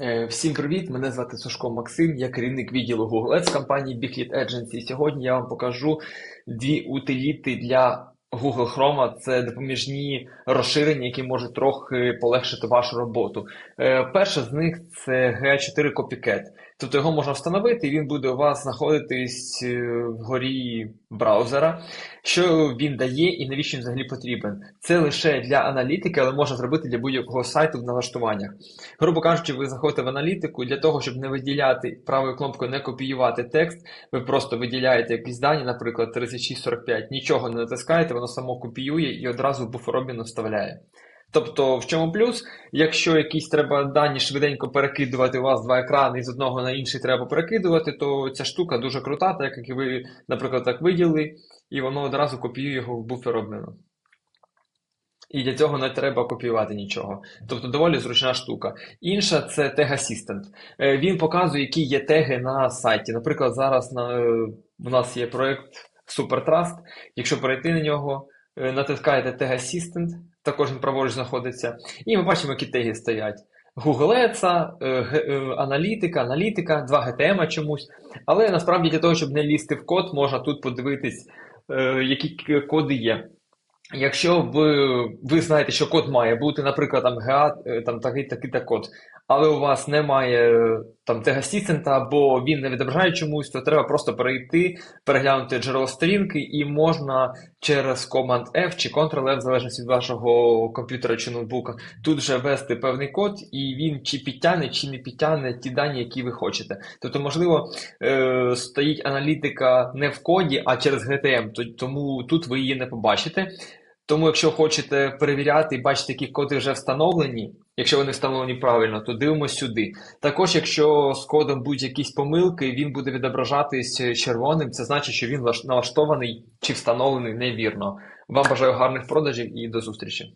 Е, Всім привіт! Мене звати Сушко Максим, я керівник відділу Google Ads компанії Big Lead Agency. Сьогодні я вам покажу дві утиліти для Google Chrome. Це допоміжні розширення, які можуть трохи полегшити вашу роботу. Е, Перше з них це GA4 Copycat. Тобто його можна встановити, і він буде у вас знаходитись е, вгорі браузера. Що він дає і навіщо він взагалі потрібен? Це лише для аналітики, але можна зробити для будь-якого сайту в налаштуваннях. Грубо кажучи, ви заходите в аналітику для того, щоб не виділяти правою кнопкою не копіювати текст, ви просто виділяєте якісь дані, наприклад, 3645, нічого не натискаєте, воно само копіює і одразу в буферобін вставляє. Тобто, в чому плюс? Якщо якісь треба дані швиденько перекидувати, у вас два екрани і з одного на інший треба перекидувати, то ця штука дуже крута, так як ви, наприклад, так виділили, і воно одразу копіює його в буфер обміну. І для цього не треба копіювати нічого. Тобто доволі зручна штука. Інша це Tag Assistant. Е, Він показує, які є теги на сайті. Наприклад, зараз на, е, у нас є проєкт Supertrust. Якщо перейти на нього, е, натискаєте Tag Assistant, також він праворуч знаходиться, і ми бачимо, які теги стоять. Google Ads, е, е, аналітика, аналітика, 2 GTM чомусь. Але насправді для того, щоб не лізти в код, можна тут подивитись, які коди є. Якщо ви, ви знаєте, що код має бути, наприклад, там е, там такий такий та код, але у вас немає там тега асістента або він не відображає чомусь, то треба просто перейти, переглянути джерело сторінки, і можна через Command-F чи Ctrl-F, в залежності від вашого комп'ютера чи ноутбука, тут вже ввести певний код, і він чи підтягне, чи не підтягне ті дані, які ви хочете. Тобто, можливо, е, стоїть аналітика не в коді, а через GTM, тому тут ви її не побачите. Тому, якщо хочете перевіряти і бачите, які коди вже встановлені, якщо вони встановлені правильно, то дивимося сюди. Також, якщо з кодом будуть якісь помилки, він буде відображатись червоним, це значить, що він налаштований чи встановлений невірно. Вам бажаю гарних продажів і до зустрічі.